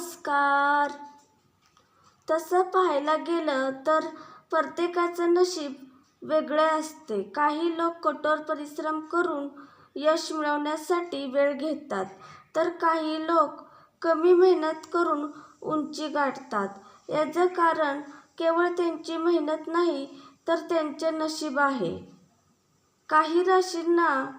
नमस्कार. तसं पाहायला गेलं तर प्रत्येकाचं नशीब वेगळे असते. काही लोक कठोर परिश्रम करून यश मिळवण्यासाठी वेळ घेतात तर काही लोक कमी मेहनत करून उंची गाठतात. याचं कारण केवळ त्यांची मेहनत नाही तर त्यांचे नशीब आहे. काही राशींना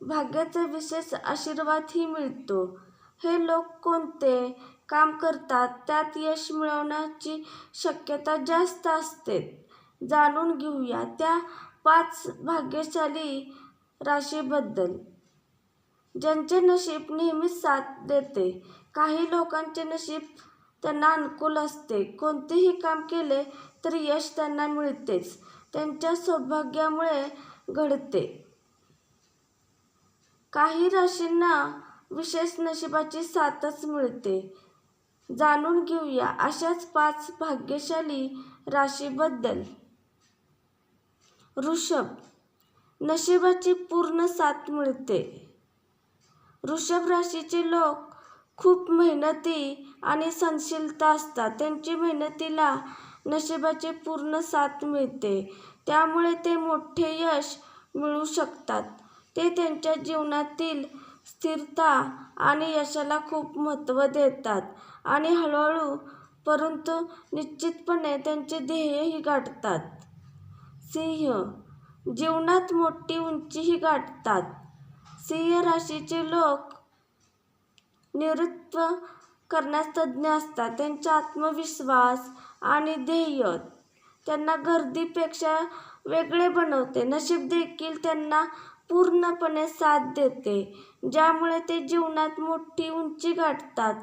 भाग्याचा विशेष आशीर्वादही मिळतो. हे लोक कोणते? काम करतात त्यात यश मिळवण्याची शक्यता जास्त असते. जाणून घेऊया त्या पाच भाग्यशाली राशीबद्दल. ज्यांचे नशीब नेहमीच साथ देते काही लोकांचे नशीब त्यांना अनुकूल असते. कोणतेही काम केले तर यश त्यांना मिळतेच त्यांच्या सौभाग्यामुळे घडते. काही राशींना विशेष नशिबाची साथच मिळते. जाणून घेऊया अशाच पाच भाग्यशाली राशीबद्दल. ऋषभ नशिबाची पूर्ण साथ मिळते. वृषभ राशीचे लोक खूप मेहनती आणि सहनशीलता असतात. त्यांची मेहनतीला नशिबाची पूर्ण साथ मिळते. त्यामुळे ते मोठे यश मिळू शकतात. ते त्यांच्या जीवनातील स्थिरता आणि यशाला खूप महत्त्व देतात. आणि हळूहळू परंतु निश्चितपणे त्यांचे ध्येयही गाठतात. सिंह जीवनात मोठी उंचीही गाठतात. सिंह राशीचे लोक नेतृत्व करण्यास तज्ज्ञ असतात. त्यांचा आत्मविश्वास आणि ध्येय त्यांना गर्दीपेक्षा वेगळे बनवते. नशीब देखील त्यांना पूर्णपणे साथ देते ज्यामुळे ते जीवनात मोठी उंची गाठतात.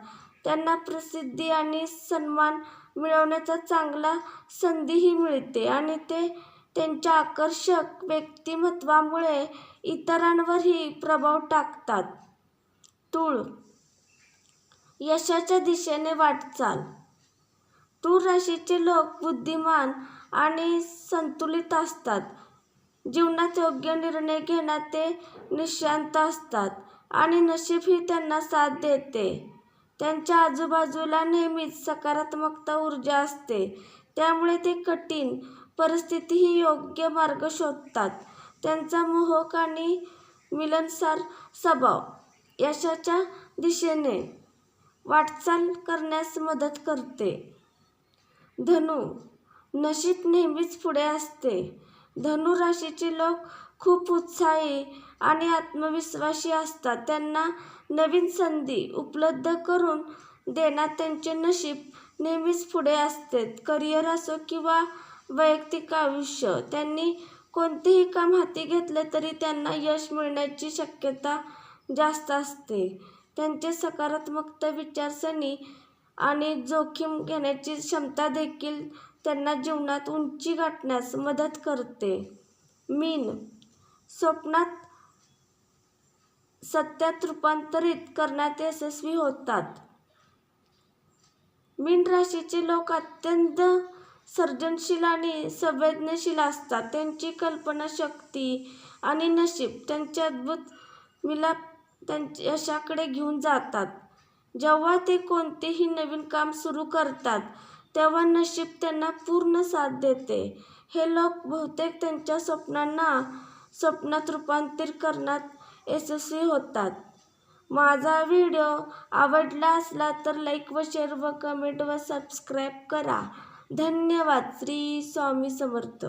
त्यांना प्रसिद्धी आणि सन्मान मिळवण्याचा चांगला संधीही मिळते आणि ते त्यांच्या आकर्षक व्यक्तिमत्वामुळे इतरांवरही प्रभाव टाकतात. तूळ यशाच्या दिशेने वाटचाल. तूळ राशीचे लोक बुद्धिमान आणि संतुलित असतात. जीवनात योग्य निर्णय घेण्यात ते निशांत असतात आणि नशीबही त्यांना साथ देते. त्यांच्या आजूबाजूला नेहमीच सकारात्मकता ऊर्जा असते. त्यामुळे ते कठीण परिस्थितीही योग्य मार्ग शोधतात. त्यांचा मोहक आणि मिलनसार स्वभाव यशाच्या दिशेने वाटचाल करण्यास मदत करते. धनु नशीब नेहमीच पुढे असते. धनुराशीचे लोक खूप उत्साही आणि आत्मविश्वासी असतात. त्यांना नवीन संधी उपलब्ध करून देण्यात त्यांचे नशीब नेहमीच पुढे असते. करिअर असो किंवा वैयक्तिक आयुष्य त्यांनी कोणतेही काम हाती घेतले तरी त्यांना यश मिळण्याची शक्यता जास्त असते. त्यांचे सकारात्मक विचारसरणी आणि जोखीम घेण्याची क्षमता देखील त्यांना जीवनात उंची गाठण्यास मदत करते. मीन स्वप्नात सत्यात रूपांतरित करण्यात यशस्वी होतात. मीन राशीचे लोक अत्यंत सर्जनशील आणि संवेदनशील असतात. त्यांची कल्पनाशक्ती आणि नशीब त्यांचे अद्भुत मिलाप त्यांच्या यशाकडे घेऊन जातात. जेव्हा ते कोणतेही नवीन काम सुरू करतात तेव्हा नशीब त्यांना पूर्ण साथ देते. हे लोक बहुतेक त्यांच्या स्वप्नांना स्वप्नात रूपांतर करण्यात यशस्वी होतात. माझा व्हिडिओ आवडला असला तर लाईक व शेअर व कमेंट व सबस्क्राईब करा. धन्यवाद. श्री स्वामी समर्थ.